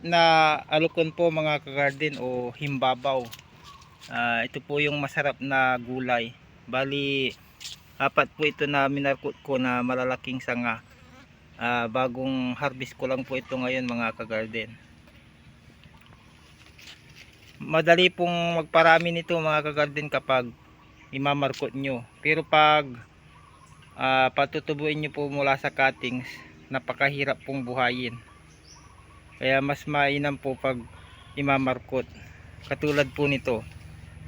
na alukon po mga kagarden o himbabaw. Ah, ito po yung masarap na gulay. Bali, apat po ito na minarkot ko na malalaking sanga. Ah, bagong harvest ko lang po ito ngayon mga kagarden. Madali pong magparami nito mga kagarden kapag imamarkot nyo. Pero pag ah, patutubuin nyo po mula sa cuttings, napakahirap pong buhayin. Kaya mas mainam po pag imamarkot. Katulad po nito.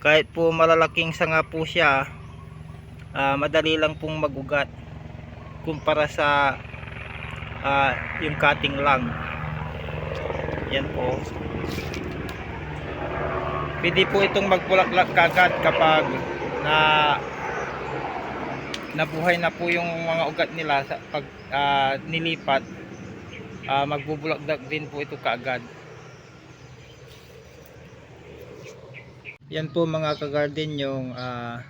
Kahit po malalaking sanga po siya, ah, madali lang pong magugat kumpara sa ah, yung cutting lang. Yan po. Pwede po itong magpulaklak kagad kapag na nabuhay na po yung mga ugat nila sa pag ah, nilipat ah, magbubulakdak din po ito kaagad. Yan po mga kagarden yung ah,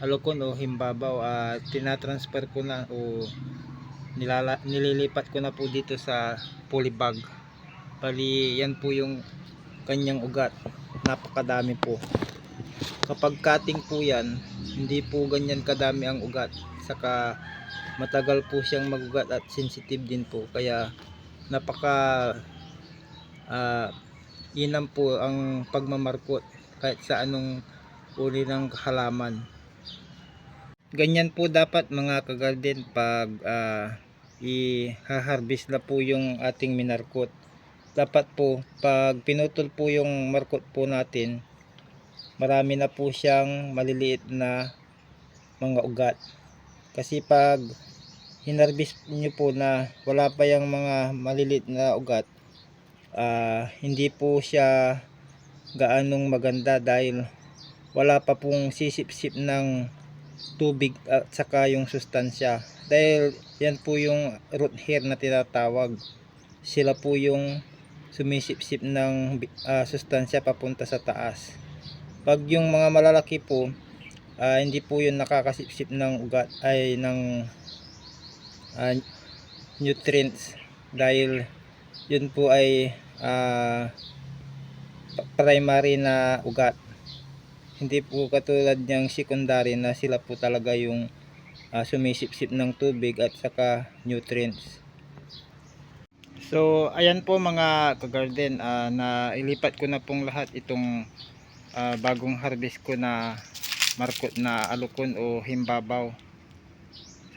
alokon o himbabaw at tinatransfer ko na o nilala, nililipat ko na po dito sa polybag. Bali yan po yung kanyang ugat. Napakadami po. Kapag cutting po yan hindi po ganyan kadami ang ugat. Saka matagal po siyang magugat at sensitive din po. Kaya napaka ah, inam po ang pagmamarkot kahit sa anong uri ng halaman. Ganyan po dapat mga kagarden pag ah, i-harvest na po yung ating minarkot. Dapat po pag pinutol po yung markot po natin marami na po siyang maliliit na mga ugat. Kasi pag hinarbis nyo po na wala pa yung mga maliliit na ugat. Ah, hindi po siya gaanong maganda dahil wala pa pong sisip-sip ng tubig at saka yung sustansya. Dahil yan po yung root hair na tinatawag. Sila po yung sumisip-sip ng ah, sustansya papunta sa taas. Pag yung mga malalaki po ah, hindi po yun nakakasipsip ng ugat ay ng ah, nutrients. Dahil yun po ay pa- primary na ugat. Hindi po katulad ng secondary na sila po talaga yung ah, sumisipsip ng tubig at saka nutrients. So, ayan po mga kagarden, ah, na ilipat ko na pong lahat itong ah, bagong harvest ko na markot na alukon o himbabaw.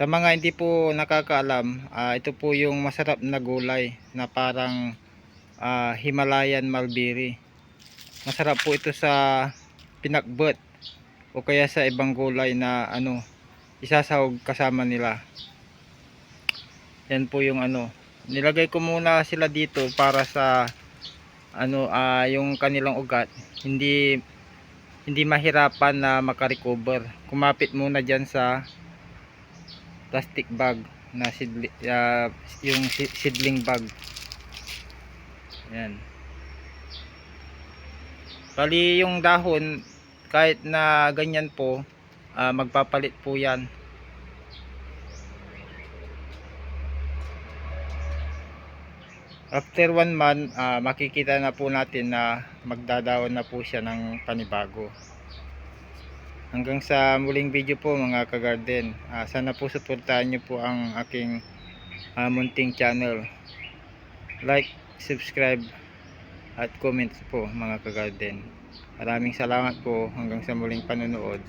Sa mga hindi po nakakaalam, ah, ito po yung masarap na gulay na parang ah, Himalayan mulberry. Masarap po ito sa pinakbet o kaya sa ibang gulay na ano, isasahog kasama nila. Yan po yung ano, nilagay ko muna sila dito para sa ano ah yung kanilang ugat hindi hindi mahirapan na makarecover kumapit muna diyan sa plastic bag na sidli, ah, yung seedling bag. Yan bali yung dahon kahit na ganyan po ah, magpapalit po yan. After one month, ah, makikita na po natin na magdadaon na po siya ng panibago. Hanggang sa muling video po mga kagarden. Ah, sana po suportahan niyo po ang aking ah, munting channel. Like, subscribe, at comment po mga kagarden. Maraming salamat po hanggang sa muling panonood.